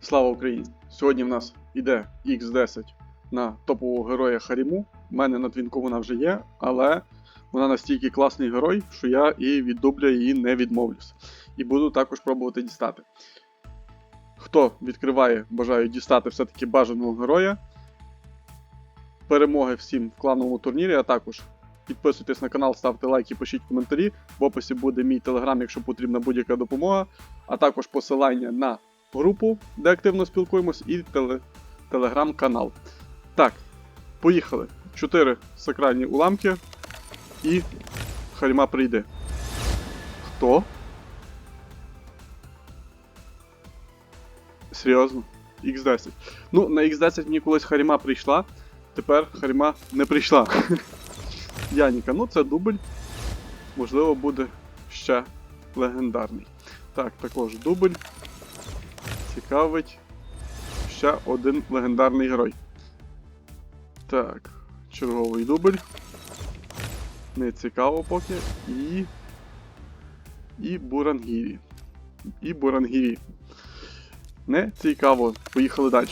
Слава Україні! Сьогодні в нас іде X10 на топового героя Харіму. У мене на твінку вона вже є, але вона настільки класний герой, що я і від дубля її не відмовлюсь. І буду також пробувати дістати. Хто відкриває, бажаю дістати все-таки бажаного героя. Перемоги всім в клановому турнірі, а також підписуйтесь на канал, ставте лайки, пишіть коментарі. В описі буде мій телеграм, якщо потрібна будь-яка допомога, а також посилання на групу, де активно спілкуємось, і теле... телеграм-канал. Так, поїхали. Чотири сакральні уламки і Харіма прийде. Хто? Серйозно? X10. Ну, на X10 мені колись Харіма прийшла, тепер Харіма не прийшла. Яніка, ну це дубль. Можливо, буде ще легендарний. Так, також дубль. Цікавить ще один легендарний герой. Так, черговий дубль. Не цікаво поки. І. І Бурангірі. І Бурангірі. Не цікаво. Поїхали далі.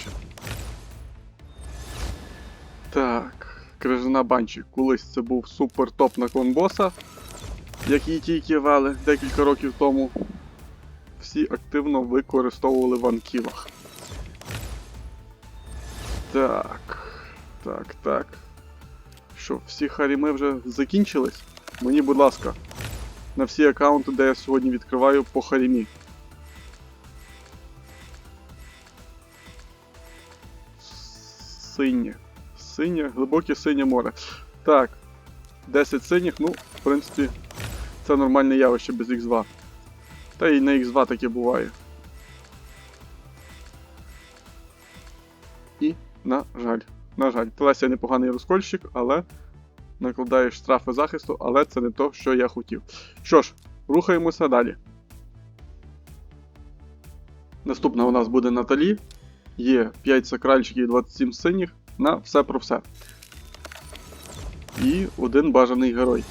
Так. Крижана банчик. Колись це був супер топ на клон боса, який тільки вели декілька років тому всі активно використовували в анкілах. Так. Так, так. Що, всі харіми вже закінчились? Мені, будь ласка, на всі аккаунти, де я сьогодні відкриваю по харімі. Синє. Синє, глибоке синє море. Так. 10 синіх, ну, в принципі, це нормальне явище без Х2. Та і на X2 таке буває. І, на жаль, на жаль, Телеся непоганий розкольщик, але накладає штрафи захисту, але це не то, що я хотів. Що ж, рухаємося далі. Наступна у нас буде Наталі. Є 5 сакральчиків і 27 синіх на все про все. І один бажаний герой.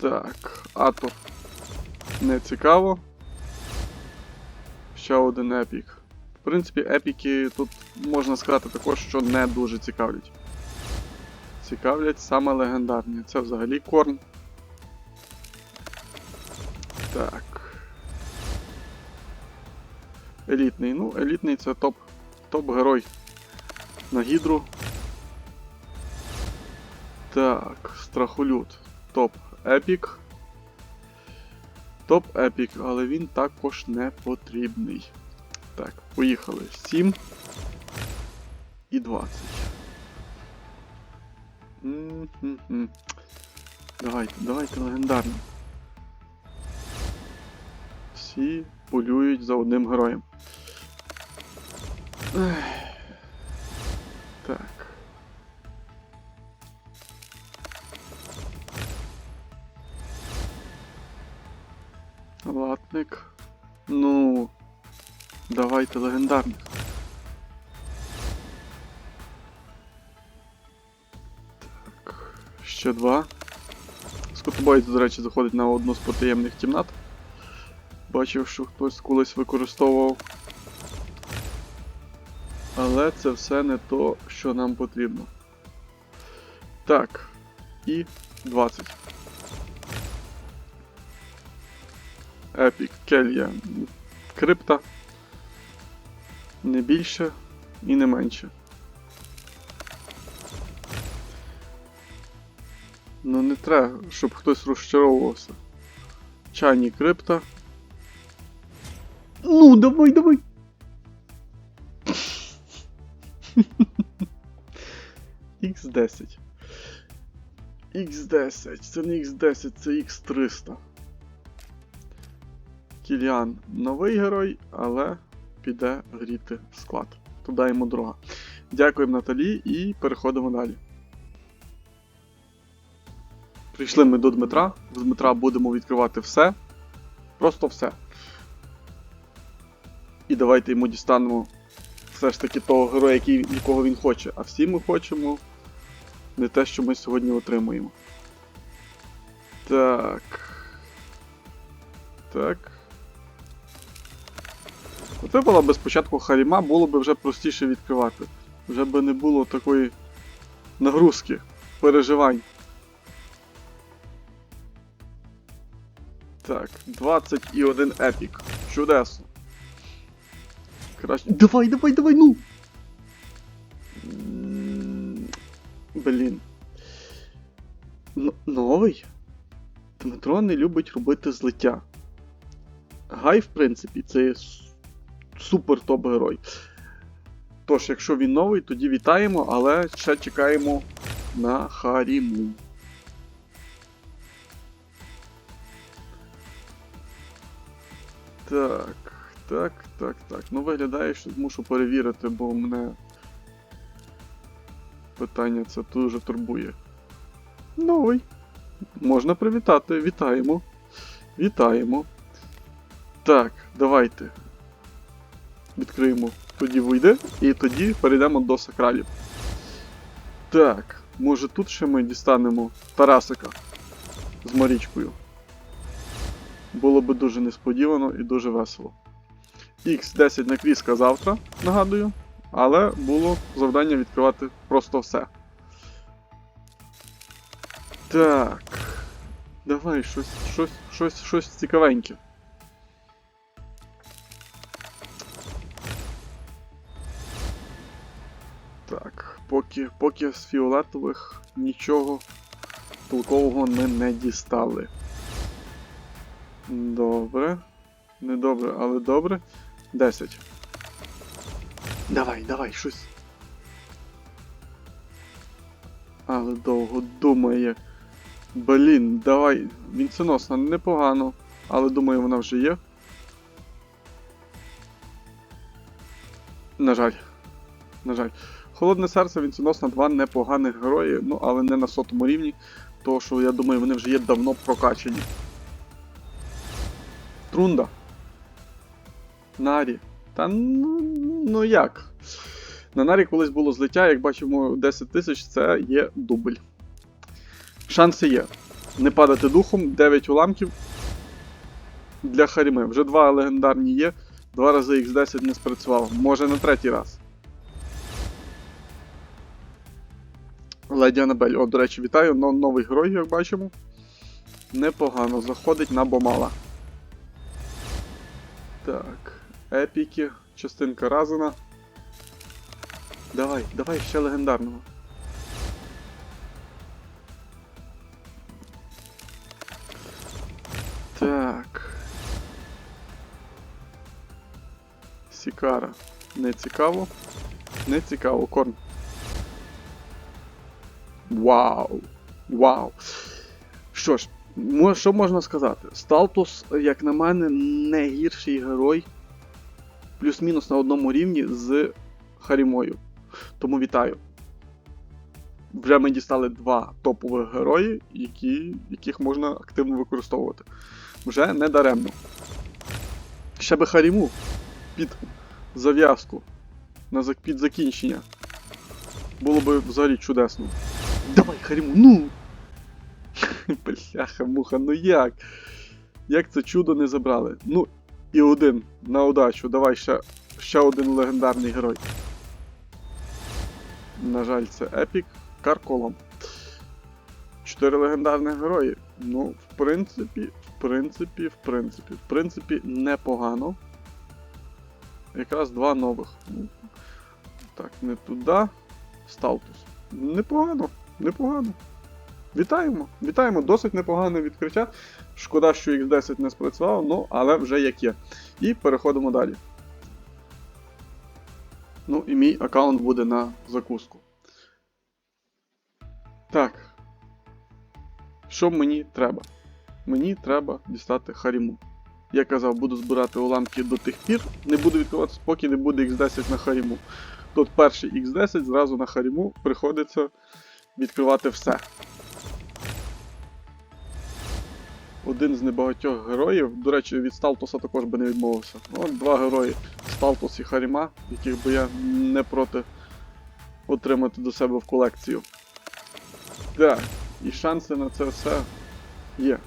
Так, Ато. Не цікаво. Ще один епік. В принципі, епіки тут можна сказати також, що не дуже цікавлять. Цікавлять саме легендарні. Це взагалі корм. Так. Елітний. Ну, елітний це топ. Топ-герой. На гідру. Так, страхолют. Топ епік. Топ епік, але він також не потрібний. Так, поїхали. 7 і 20. М-м-м. Давайте, давайте легендарно. Всі полюють за одним героєм. Так. Латник. Ну. Давайте легендарних. Так. Ще два. Скотобойт, до речі, заходить на одну з потаємних кімнат. Бачив, що хтось колись використовував. Але це все не то, що нам потрібно. Так. І 20. Епік, Келья, крипта. Не більше і не менше. Ну не треба, щоб хтось розчаровувався. Чайні крипта. Ну, давай, давай! X10. X10, це не X10, це X300. Кіліан новий герой, але піде гріти склад. Туди йому дорога. Дякуємо Наталі і переходимо далі. Прийшли ми до Дмитра. З Дмитра будемо відкривати все. Просто все. І давайте йому дістанемо все ж таки того героя, який, якого він хоче. А всі ми хочемо не те, що ми сьогодні отримуємо. Так. Так. От випала би спочатку Харіма, було б вже простіше відкривати. Вже би не було такої нагрузки, переживань. Так, 21 епік. Чудесно. Краще. Давай, давай, давай, ну! Блін. Н- новий? Дмитро не любить робити злиття. Гай, в принципі, це супер топ-герой. Тож, якщо він новий, тоді вітаємо, але ще чекаємо на Харіму. Так, так, так, так. Ну виглядає, що мушу перевірити, бо мене питання це дуже турбує. Новий. Можна привітати. Вітаємо. Вітаємо. Так, давайте. Відкриємо. Тоді вийде. І тоді перейдемо до сакралів. Так, може тут ще ми дістанемо Тарасика з Марічкою. Було би дуже несподівано і дуже весело. X10 на квізка завтра, нагадую. Але було завдання відкривати просто все. Так. Давай щось, щось, щось, щось цікавеньке. Так, поки, поки з фіолетових нічого толкового ми не дістали. Добре. Не добре, але добре. 10. Давай, давай, щось. Але довго думає. Блін, давай. Вінценосна непогано. Але думаю, вона вже є. На жаль. На жаль. Холодне серце, вінценосна, два непоганих герої, ну але не на сотому рівні. Тому що я думаю, вони вже є давно прокачані. Трунда. Нарі. Та ну, ну як? На Нарі колись було злиття, як бачимо, 10 тисяч це є дубль. Шанси є. Не падати духом, 9 уламків для Харіми. Вже два легендарні є. Два рази X10 не спрацював. Може на третій раз. Леді Анабель. О, до речі, вітаю. Но- Новий герой, як бачимо. Непогано. Заходить на Бомала. Так. Епіки. Частинка Разена. Давай, давай ще легендарного. Так. Сікара. Не цікаво. Не цікаво, корм. Вау! Вау! Що ж, що можна сказати? Сталтус, як на мене, не гірший герой. Плюс-мінус на одному рівні з Харімою. Тому вітаю. Вже ми дістали два топових герої, які, яких можна активно використовувати. Вже не даремно. Ще би Харіму під зав'язку. На під закінчення. Було би взагалі чудесно. Давай, Харіму, ну! Бляха, муха, ну як? Як це чудо не забрали? Ну, і один на удачу. Давай ще, ще один легендарний герой. На жаль, це Епік Карколом. Чотири легендарних герої. Ну, в принципі, в принципі, в принципі, в принципі, непогано. Якраз два нових. Ну, Так, не туди. Сталтус. Непогано, непогано. Вітаємо, вітаємо, досить непогане відкриття. Шкода, що X10 не спрацював, ну, але вже як є. І переходимо далі. Ну і мій аккаунт буде на закуску. Так. Що мені треба? Мені треба дістати Харіму. Я казав, буду збирати уламки до тих пір, не буду відкриватися, поки не буде X10 на Харіму. Тут перший X10 зразу на Харіму приходиться відкривати все. Один з небагатьох героїв. До речі, від Сталтуса також би не відмовився. От два герої Сталтус і Харіма, яких би я не проти отримати до себе в колекцію. Так, і шанси на це все є.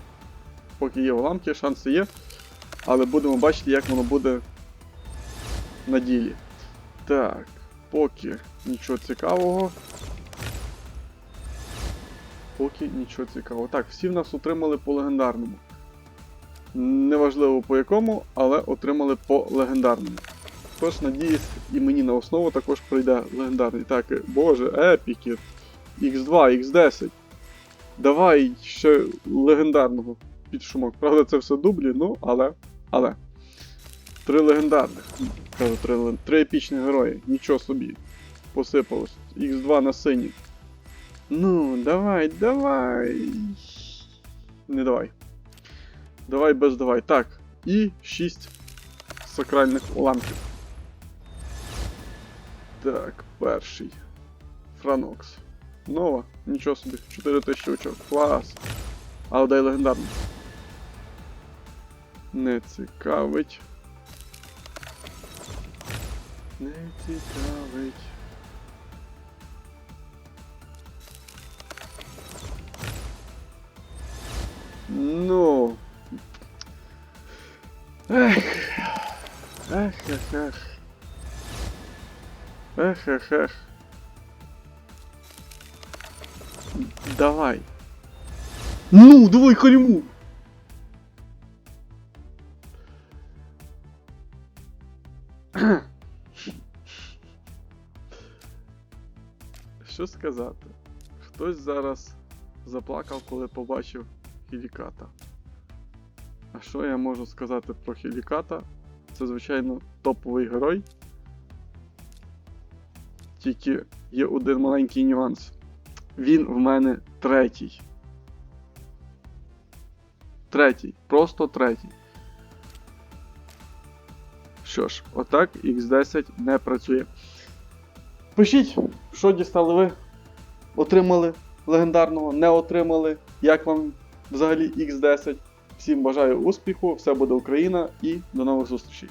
Поки є уламки, шанси є. Але будемо бачити, як воно буде на ділі. Так, поки нічого цікавого. Поки нічого цікавого. Так, всі в нас отримали по легендарному. Неважливо по якому, але отримали по легендарному. Тож, надіюсь, і мені на основу також прийде легендарний. Так, боже, епіки. X2, X10. Давай ще легендарного під шумок. Правда, це все дублі, ну, але. Але. Три легендарних. Три, три епічних герої. Нічого собі. Посипалось. X2 на синій. Ну, давай, давай. Не давай. Давай без давай. Так. І 6 сакральних уламків. Так, перший. Франокс. Нова. Нічого собі. 4000 очок. Клас. Але дай легендарний. Не цікавить. Не цікавить. Ну. Эх. Эх, эх, эх. Эх, эх, эх. Давай. Ну, давай халиму. Що сказати? Хтось зараз заплакав, коли побачив Хіліката. А що я можу сказати про Хіліката? Це, звичайно, топовий герой. Тільки є один маленький нюанс. Він в мене третій. Третій. Просто третій. Що ж, отак X10 не працює. Пишіть, що дістали ви. Отримали легендарного, не отримали. Як вам взагалі X10? Всім бажаю успіху, все буде Україна і до нових зустрічей.